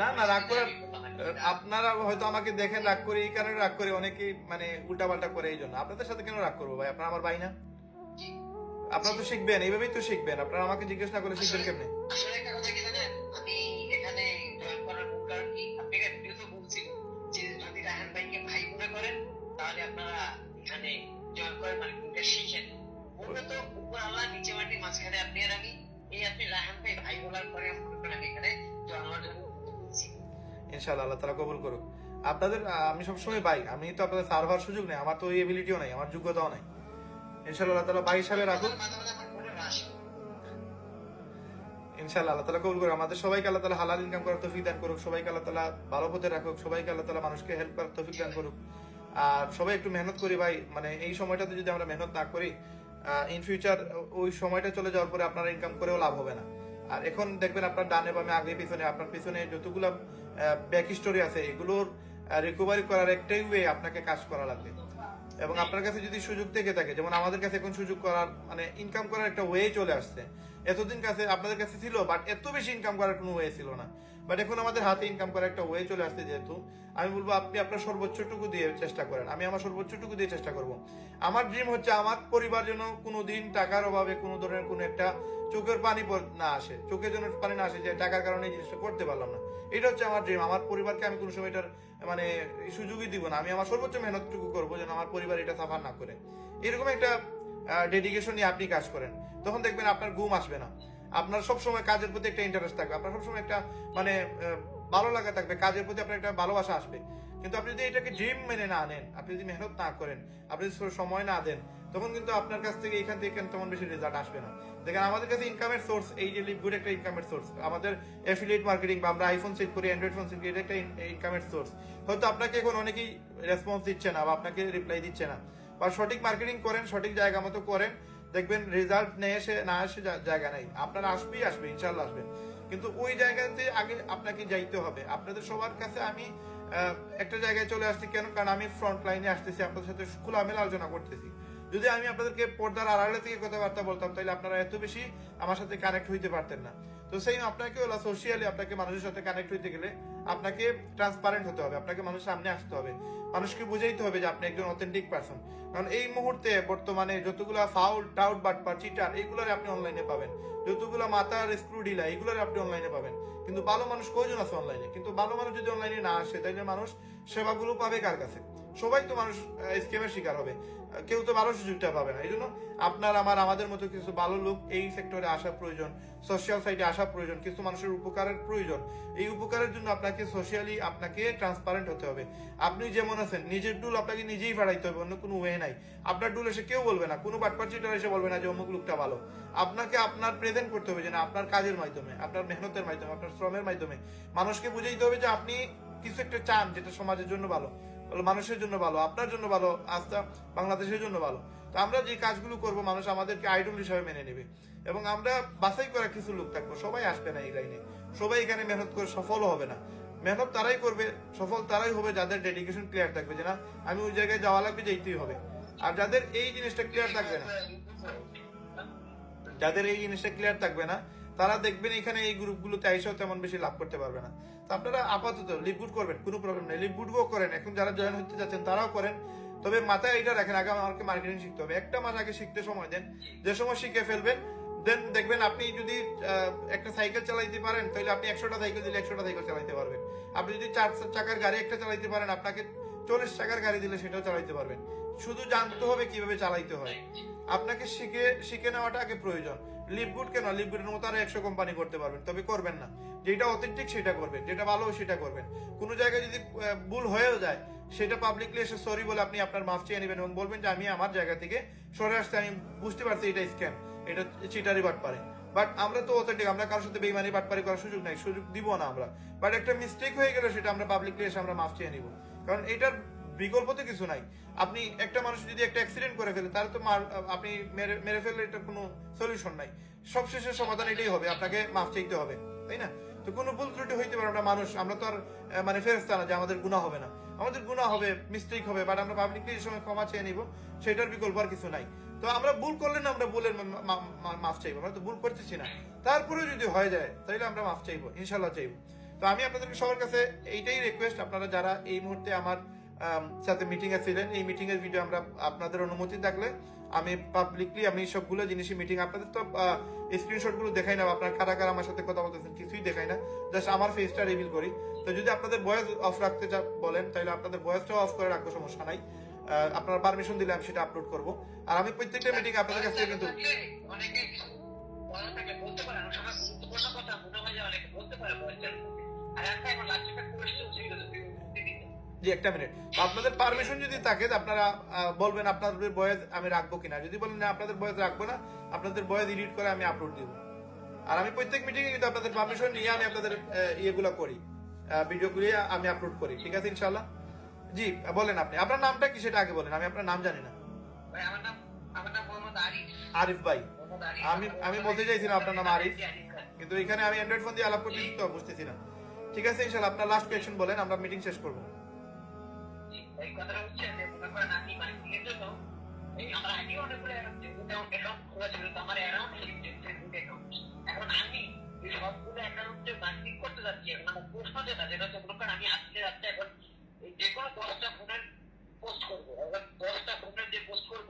না না রাগ করে আপনারা হয়তো আমাকে দেখেন রাগ করে এই কারণে রাগ করে অনেকেই মানে উল্টাপাল্টা করে এই জন্য। আপনাদের সাথে কেন রাগ করব ভাই? আপনারা আমার ভাই না। আপনারা তো শিখবেন এইভাবেই তো শিখবেন। আপনারা আমাকে জিজ্ঞেস না করে শিখবেন কেমনে? আসলে একটা কথা কি জানেন? আমি এখানে জয়েন করার মূল কারণ কি? আপনাকে ভিডিওতে বলছি। যে যদি রাহান ভাইকে ভাই মনে করেন তাহলে আপনারা এখানে জয়েন করেন মার্কেটিংটা শিখেন? মূলত উপর আল্লাহ নিচে মাটি মাঝখানে আপনি আর আমি। এই আপনি রাহান ভাই ভাই বলার পরে মনে করেন এখানে জয়েন হওয়ার জন্য বলছি ইনশাআল্লাহ, আল্লাহ তালা কবুল করুক। আপনাদের আমি সবসময় ভাই আমি তো আপনাদের সার্ভার সুযোগ নেই, আমার তো ওই এবিলিটিও নাই, আমার যোগ্যতাও নাই। ইনশাআল্লাহ, আল্লাহ তালা ভাই হিসাবে রাখুক। ইনশাআল্লাহ, আল্লাহ তালা কবুল করুক। আমাদের সবাইকে আল্লাহ তালা হালাল ইনকাম করার তৌফিক দান করুক, সবাইকে আল্লাহ তালা ভালো পথে রাখুক, সবাইকে আল্লাহ তালা মানুষকে হেল্প করার তৌফিক দান করুক। আর সবাই একটু মেহনত করি ভাই মানে এই সময়টাতে যদি আমরা মেহনত না করি ইন ফিউচার ওই সময়টা চলে যাওয়ার পরে আপনারা ইনকাম করেও লাভ হবে না। আর এখন দেখবেন আপনার ডানে বামে আগে পিছনে, আপনার পিছনে যতগুলো ব্যাক স্টোরি আছে, এগুলোর রিকভারি করার একটাই ওয়ে আপনাকে কাজ করা লাগবে। এবং আপনার কাছে যদি সুযোগ থেকে থাকে, যেমন আমাদের কাছে এখন সুযোগ করার মানে ইনকাম করার একটা ওয়ে চলে আসছে। এতদিন কাছে আপনাদের কাছে ছিল বাট এত বেশি ইনকাম করার কোনো ওয়ে ছিল না। বাট এখন আমাদের হাতে ইনকাম করার একটা ওয়ে চলে আসছে যেহেতু, আমি বলব আপনি আপনার সর্বোচ্চটুকু দিয়ে চেষ্টা করেন। আমি আমার সর্বোচ্চটুকু দিয়ে চেষ্টা করব। আমার ড্রিম হচ্ছে আমার পরিবার যেন কোনো দিন টাকার অভাবে, কোনো ধরনের কোনো একটা চোখের পানি না আসে, চোখের জন্য পানি না আসে, যে টাকার কারণে এই জিনিসটা করতে পারলাম না। এটা হচ্ছে আমার ড্রিম আমার পরিবারকে আমি কোনো সময় এটার মানে সুযোগই দিব না। আমি আমার সর্বোচ্চ মেহনতটুকু করব যেন আমার পরিবার এটা সাফার না করে। এরকম একটা ডেডিকেশন নিয়ে আপনি কাজ করেন। তখন দেখবেন আপনার ঘুম আসবে না। আপনার সবসময় কাজের প্রতি একটা ইন্টারেস্ট থাকবে। আপনার সবসময় একটা মানে ভালো লাগা থাকবে। কাজের প্রতি আপনার একটা ভালোবাসা আসবে। কিন্তু আপনি যদি এটাকে ড্রিম মেনে না আনেন আপনি যদি মেহনত না করেন, আপনি যদি সময় না দেন তখন কিন্তু আপনার কাছ থেকে এখান থেকে তেমন বেশি রেজাল্ট আসবে না। দেখেন, আমাদের কাছে ইনকামের সোর্স এই যে লিপগুড একটা ইনকামের সোর্স আমাদের অ্যাফিলিয়েট মার্কেটিং বা আমরা আইফোন সেল করি অ্যান্ড্রয়েড ফোন সেল করি, এটা একটা ইনকামের সোর্স হয়তো আপনাকে এখন অনেকেই রেসপন্স দিচ্ছে না বা আপনাকে রিপ্লাই দিচ্ছে না। বা সঠিক মার্কেটিং করেন, সঠিক জায়গা মতো করেন, দেখবেন রেজাল্ট নিয়ে এসে, না এসে জায়গা নেই। আপনার আসবেই আসবে ইনশাল্লাহ আসবে। কিন্তু ওই জায়গাতে আগে আপনাকে যাইতে হবে। আপনাদের সবার কাছে আমি একটা জায়গায় চলে আসছি কেন? কারণ আমি ফ্রন্ট লাইনে আসতেছি, আপনাদের সাথে খোলামেলা আলোচনা করতেছি। যদি আমি আপনাদেরকে পর্দার আড়ালে থেকে কথাবার্তা বলতাম, তাহলে আপনারা এত বেশি আমার সাথে কানেক্ট হইতে পারতেন না। তো সেই আপনাকে ওলা সোশিয়ালি আপনাকে মানুষের সাথে কানেক্ট হইতে গেলে আপনাকে ট্রান্সপারেন্ট হতে হবে, আপনাকে মানুষের সামনে আসতে হবে। মানুষকে বুঝাইতে হবে যে আপনি একজন অথেন্টিক পারসন কারণ এই মুহূর্তে বর্তমানে যতগুলা ফাউল টাউট বাটপার চিটার এইগুলোর আপনি অনলাইনে পাবেন। যতগুলো মাথার স্ক্রু ডিলা এগুলোর আপনি অনলাইনে পাবেন। কিন্তু ভালো মানুষ কয়জন আছে অনলাইনে কিন্তু ভালো মানুষ যদি অনলাইনে না আসে, তাহলে মানুষ সেবাগুলো পাবে কার কাছে? সবাই তো মানুষ স্কেমের শিকার হবে। কেউ তো ভালো সুযোগটা পাবে না। এই জন্য আপনার, আমার, আমাদের মতো কিছু ভালো লোক এই সেক্টরে আসা প্রয়োজন সোশ্যাল সাইডে আসা প্রয়োজন, কিছু মানুষের উপকারের প্রয়োজন। এই উপকারের জন্য আপনাকে সোশিয়ালি আপনাকে ট্রান্সপারেন্ট হতে হবে। আপনি যেমন আছেন, নিজের ডুল আপনাকে নিজেই বাড়াইতে হবে, অন্য কোনো ওয়ে নাই। আপনার ডুল এসে কেউ বলবে না, কোনো বাটপাচিটার এসে বলবে না যে অমুক লোকটা ভালো। আপনাকে আপনার প্রেজেন্ট করতে হবে যে না, আপনার কাজের মাধ্যমে, আপনার মেহনতের মাধ্যমে, আপনার শ্রমের মাধ্যমে। মানুষকে বুঝাইতে হবে যে আপনি কিছু একটা চান যেটা সমাজের জন্য ভালো। মানুষের জন্য ভালো, আপনার জন্য ভালো, আস্থা বাংলাদেশের জন্য ভালো। তো আমরা যে কাজগুলো করব, মানুষ আমাদেরকে আইডল হিসাবে মেনে নেবে। এবং আমরা বাছাই করা কিছু লোক থাকব, সবাই আসবে না এই লাইনে। সবাই এখানে মেহনত করে সফলও হবে না। মেহনত তারাই করবে, সফল তারাই হবে যাদের ডেডিকেশন ক্লিয়ার থাকবে যে না, আমি ওই জায়গায় যাওয়া লাগবে, যেতেই হবে। আর যাদের এই জিনিসটা ক্লিয়ার থাকবে না, যাদের এই জিনিসটা ক্লিয়ার থাকবে না তারা দেখবেন এখানে এই গ্রুপগুলোতে আইসাও তেমন বেশি লাভ করতে পারবে না। তো আপনারা আপাতত লিপগুড করবেন, কোনো প্রবলেম নেই। লিপগুডও করেন, এখন যারা জয়েন হতে যাচ্ছেন তারাও করেন। তবে মাথায় এটা রাখেন, আগে আমাকে মার্কেটিং শিখতে হবে। একটা মাস আগে শিখতে সময় দেন, যে সময় শিখে ফেলবেন দেন দেখবেন আপনি যদি একটা সাইকেল চালাইতে পারেন, তাহলে আপনি একশোটা সাইকেল দিলে একশোটা সাইকেল চালাইতে পারবেন। আপনি যদি চার চাকার গাড়ি একটা চালাইতে পারেন, আপনাকে চল্লিশ চাকার গাড়ি দিলে সেটাও চালাইতে পারবেন। শুধু জানতে হবে কীভাবে চালাইতে হয়। আপনাকে শিখে শিখে নেওয়াটা আগে প্রয়োজন। লিপগুড কেন? লিপগুডের মতো আরও একশো কোম্পানি করতে পারবেন। তবে করবেন না। যেটা অথেন্টিক সেটা করবেন। যেটা ভালো সেটা করবেন। কোনো জায়গায় যদি ভুল হয়েও যায়, সেটা পাবলিকলি এসে সরি বলে আপনি আপনার মাফ চেয়ে নেবেন এবং বলবেন যে, আমি আমার জায়গা থেকে সরে আসতে আমি বুঝতে পারছি এটা স্ক্যাম এটা চিটারি বাট পারে বাট আমরা তো অথেন্টিক আমরা কারোর সাথে বেইমানি বাট বাটপারি করার সুযোগ নাই, সুযোগ দিব না আমরা। বাট একটা মিস্টেক হয়ে গেলে সেটা আমরা পাবলিকলি এসে আমরা মাফ চেয়ে নিব। কারণ এটার বিকল্প তো কিছু নাই। আপনি একটা মানুষ যদি একটা অ্যাক্সিডেন্ট করে ফেলে তাহলে তো আপনি মেরে মেরে ফেললে এটা কোনো সলিউশন নাই। সবশেষে সমাধান এটাই হবে আপনাকে মাফ চাইতে হবে তাই না? তো কোনো ভুল ত্রুটি হইতে পারে আমরা মানুষ আমরা তো আর মানে ফেরস্তা না যে আমাদের গুণা হবে না। আমাদের গুণা হবে মিস্টেক হবে বাট আমরা পাবলিকলি এই সময় ক্ষমা চেয়ে নিব সেটার বিকল্প আর কিছু নাই। তো আমরা ভুল করলে না আমরা ভুলের মাফ চাইব আমরা তো ভুল করতেছি না। তারপরেও যদি হয়ে যায় তাহলে আমরা মাফ চাইব ইনশাল্লাহ চাইব। তো আমি আপনাদেরকে সবার কাছে এইটাই রিকোয়েস্ট আপনারা যারা এই মুহূর্তে আমার আম, সাথে মিটিং এ ছিলেন। এই মিটিংয়ের ভিডিও আমরা আপনাদের অনুমতি থাকলে আমি পাবলিকলি আমি সবগুলো জিনিসই মিটিং আপনাদের তো স্ক্রিনশটগুলো দেখাই না, আপনার কারা কারা আমার সাথে কথা বলতেছেন কিছুই দেখাই না। জাস্ট আমার ফেসটা রিভিল করি। তো যদি আপনাদের ভয়েস অফ রাখতে বলেন, তাহলে আপনাদের ভয়েসটাও অফ করে রাখব, সমস্যা নাই। আপনারা পারমিশন দিলে আমি সেটা আপলোড করব। আর আমি প্রত্যেকটা মিটিং আপনাদের কাছ কিন্তু আর একটা এখন লাস্ট একটা। জি একটা মিনিট আপনাদের পারমিশন যদি থাকে আপনারা বলবেন আপনাদের বয়েস আমি রাখব কিনা। যদি বলেন না আপনাদের বয়েস রাখব না আপনাদের বয়েস এডিট করে আমি আপলোড দিব। আর আমি প্রত্যেক মিটিং কিন্তু আপনাদের পারমিশন নিয়ে আমি আপনাদের ইয়েগুলো করি ভিডিওগুলি আমি আপলোড করি। ঠিক আছে ইনশাল্লাহ জি বলেন আপনি। আপনার নামটা কি সেটা আগে বলেন আমি আপনার নাম জানি না। ভাই আমার নাম আমার নাম মোহাম্মদ আরিফ। আরিফ ভাই। আমি- আমি বলতে চাইছিলাম আপনার নাম আরিফ। কিন্তু এখানে আমি অ্যান্ড্রয়েড ফোন দিয়ে আলাপ করতেছি তো বুঝতেছি না। ঠিক আছে ইনশাল্লাহ আপনার লাস্ট কোয়েশ্চেন বলেন আমরা মিটিং শেষ করব। এই কথাটা যে মনে করেন আমি মার্কেটিংয়ের জন্য এই আমার আগে করে অ্যাকাউন্ট খোলা ছিল আমার অ্যাকাউন্ট অ্যাকাউন্ট এখন আমি এই সবগুলো অ্যাকাউন্টে মার্কেটিং করতে যাচ্ছি এখন আমার প্রশ্ন যেটা যেটা হচ্ছে মনে করেন আমি আজকে রাত্রে এখন যে কোনো দশটা ফোনের পোস্ট করব এবার দশটা ফোনের যে পোস্ট করব